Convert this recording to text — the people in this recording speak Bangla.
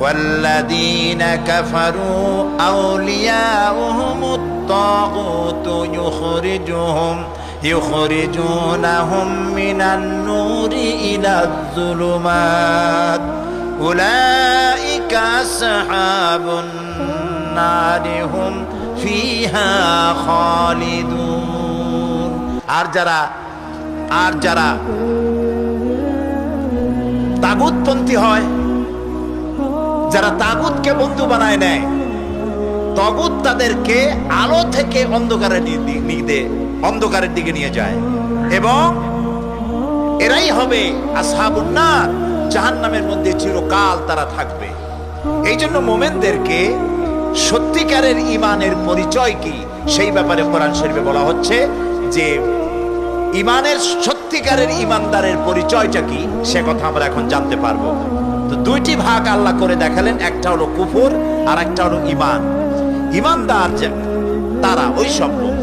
والذين كفروا أولياؤهم الطاغوت يخرجهم يخرجونهم من النور إلى الظلمات أولئك أصحاب النار هم فيها خالدون আর যারা আর যারা তাগুতপন্থী হয় যারা তাগুতকে বন্ধু বানায় নেয়, তগুত তাদেরকে আলো থেকে অন্ধকারের দিকে অন্ধকারের দিকে নিয়ে যায়। এবং এরাই হবে আসহাবুন্নার জাহান্নামের মধ্যে চিরকাল তারা থাকবে। এই জন্য মোমেনদেরকে সত্যিকারের ইমানের পরিচয় কি? সেই ব্যাপারে কোরআন শরীফে বলা হচ্ছে যে ইমানের সত্যিকারের ইমানদারের পরিচয়টা কি? সে কথা আমরা এখন জানতে পারব। দুইটি ভাগ আল্লাহ করে দেখালেন, একটা হলো কুফুর আর একটা হলো ইমান ইমানদার যে তারা, ওই সব লোক।